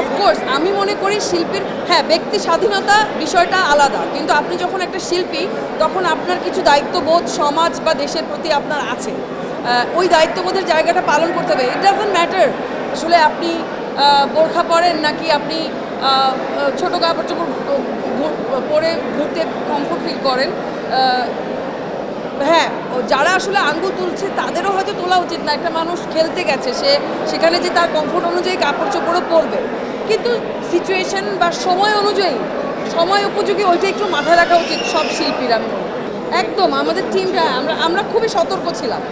Of course আমি মনে করি শিল্পীর হ্যাঁ ব্যক্তি স্বাধীনতা বিষয়টা আলাদা। কিন্তু আপনি যখন একটা শিল্পী, তখন আপনার কিছু দায়িত্ববোধ সমাজ বা দেশের প্রতি আপনার আছে। ওই দায়িত্ববোধের জায়গাটা পালন করতে হবে। ইট ডাজন্ট ম্যাটার আসলে আপনি বোরখা পরেন নাকি আপনি ছোট কাপড় চোপড় পরে ঘুরতে কমফোর্ট ফিল করেন। হ্যাঁ যারা আসলে আঙ্গুল তুলছে, তাদেরও হয়তো তোলা উচিত না। একটা মানুষ খেলতে গেছে, সে সেখানে যে তার কমফোর্ট অনুযায়ী কাপড় চোপড়ও পরবে। কিন্তু সিচুয়েশন বা সময় অনুযায়ী, সময় উপযোগী ওইটা একটু মাথায় রাখা উচিত সব শিল্পীরা আমি একদম, আমাদের টিমটা আমরা আমরা খুবই সতর্ক ছিলাম।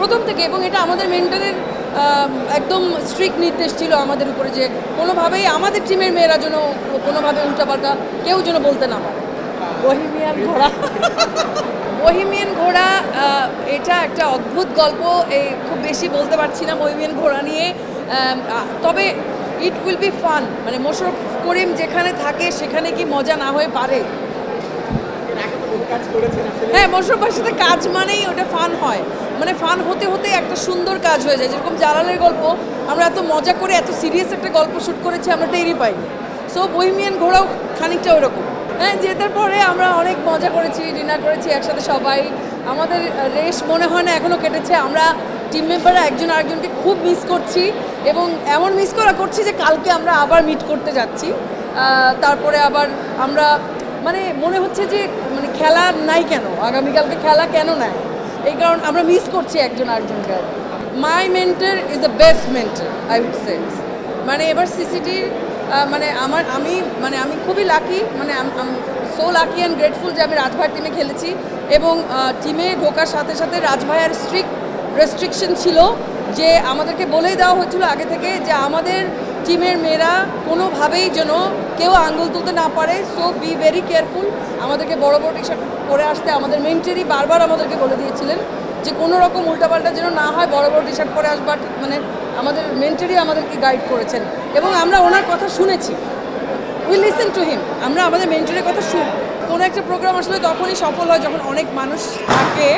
প্রথম থেকে, এবং এটা আমাদের মেন্টারের একদম স্ট্রিক্ট নির্দেশ ছিল আমাদের উপরে যে, কোনোভাবেই আমাদের টিমের মেয়েরা যেন কোনোভাবে উল্টাপাল্টা কেউ যেন বলতে না পারে। বহিমিয়ান ঘোড়া বহিমিয়ান ঘোড়া এটা একটা অদ্ভুত গল্প এই খুব বেশি বলতে পারছি না বহিমিয়ান ঘোড়া নিয়ে। তবে ইট উইল বি ফান মানে মোশরফ করিম যেখানে থাকে সেখানে কি মজা না হয়ে পারে? হ্যাঁ মোশরফের সাথে কাজ মানেই ওটা ফান হয়। মানে ফান হতে হতে একটা সুন্দর কাজ হয়ে যায়। যেরকম জালালের গল্প, আমরা এত মজা করে এত সিরিয়াস একটা গল্প শ্যুট করেছি, আমরা টেরই পাইনি। সো বহিমিয়ান ঘোড়াও খানিকটা ওরকম হ্যাঁ জেতার পরে আমরা অনেক মজা করেছি ডিনার করেছি, একসাথে সবাই। আমাদের রেশ মনে হয় না এখনও কেটেছে। আমরা টিম মেম্বাররা একজন আরেকজনকে খুব মিস করছি এবং এমন মিস করা করছি যে কালকে আমরা আবার মিট করতে যাচ্ছি। তারপরে আবার আমরা মানে মনে হচ্ছে যে মানে খেলা নাই কেন? আগামীকালকে খেলা কেন নাই? এই কারণ আমরা মিস করছি একজন আরেকজনকে। My mentor is the best mentor I would say মানে এবার সিসিটির মানে আমার, আমি মানে আমি খুবই লাকি মানে সো লাকি অ্যান্ড গ্রেটফুল যে আমি রাজভাইয়ের টিমে খেলেছি এবং টিমে ঢোকার সাথে সাথে রাজভাইয়ের স্ট্রিক্ট রেস্ট্রিকশন ছিল যে আমাদেরকে বলেই দেওয়া হয়েছিল আগে থেকে যে আমাদের টিমের মেয়েরা কোনোভাবেই যেন কেউ আঙ্গুল তুলতে না পারে। সো বি ভেরি কেয়ারফুল আমাদেরকে বড় বড় টি শার্ট পরে আসতে আমাদের মেন্টারি বারবার আমাদেরকে বলে দিয়েছিলেন। যে কোনো রকম উল্টাপাল্টা যেন না হয়, বড় বড় টি শার্ট পরে আসবার মানে আমাদের মেন্টারি আমাদেরকে গাইড করেছেন। এবং আমরা ওনার কথা শুনেছি। উই লিসেন টু হিম আমরা আমাদের মেন্টরের কথা শুনি, কোনো একটা প্রোগ্রাম আসলে তখনই সফল হয় যখন অনেক মানুষ থাকে।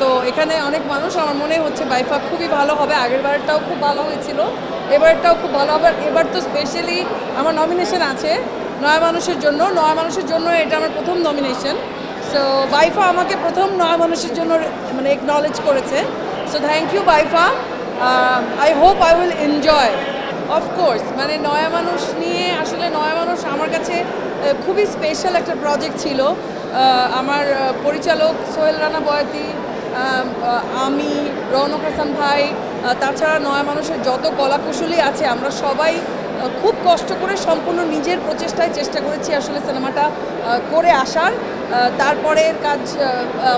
তো এখানে অনেক মানুষ আমার মনে হচ্ছে বাইফা খুবই ভালো হবে। আগের বারটাও খুব ভালো হয়েছিল। এবারটাও খুব ভালো হবে। এবার তো স্পেশালি আমার নমিনেশন আছে। নয় মানুষের জন্য। নয় মানুষের জন্য এটা আমার প্রথম নমিনেশন সো বাইফা আমাকে প্রথম নয় মানুষের জন্য মানে একনলেজ করেছে। So thank you BIFA I hope I will enjoy of course মানে নয়া মানুষ নিয়ে আসলে নয়া মানুষ আমার কাছে খুবই স্পেশাল একটা প্রজেক্ট ছিল। আমার পরিচালক সোহেল রানা বয়াতি, আমি রৌনক হাসান ভাই তাছাড়া নয়া মানুষের যত কলাকুশলী আছে, আমরা সবাই খুব কষ্ট করে সম্পূর্ণ নিজের প্রচেষ্টায় চেষ্টা করেছি আসলে সিনেমাটা করে আসার। আহ, তারপরের কাজ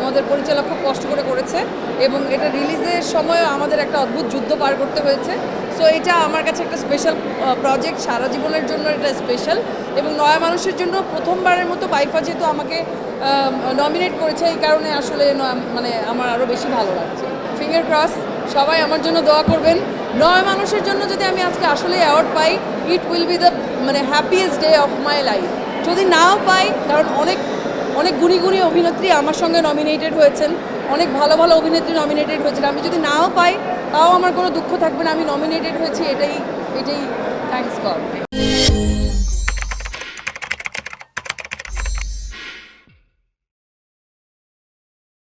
আমাদের পরিচালক খুব কষ্ট করে করেছে এবং এটা রিলিজের সময় আমাদের একটা অদ্ভুত যুদ্ধ পার করতে হয়েছে। সো এটা আমার কাছে একটা স্পেশাল প্রজেক্ট সারা জীবনের জন্য এটা স্পেশাল এবং নয়া মানুষের জন্য প্রথমবারের মতো বাইফা যেহেতু আমাকে নমিনেট করেছে এই কারণে আসলে মানে আমার আরও বেশি ভালো লাগছে। ফিঙ্গার ক্রস সবাই আমার জন্য দোয়া করবেন। নয় মানুষের জন্য যদি আমি আজকে আসলে অ্যাওয়ার্ড পাই ইট উইল বি দ্য মানে happiest day of my life যদি নাও পাই, কারণ অনেক অনেক গুণী গুণী অভিনেত্রী আমার সঙ্গে নমিনেটেড হয়েছেন। অনেক ভালো ভালো অভিনেত্রী নমিনেটেড হয়েছেন। আমি যদি নাও পাই, তাও আমার কোনো দুঃখ থাকবে না। আমি নমিনেটেড হয়েছি, এটাই এটাই থ্যাংকস গড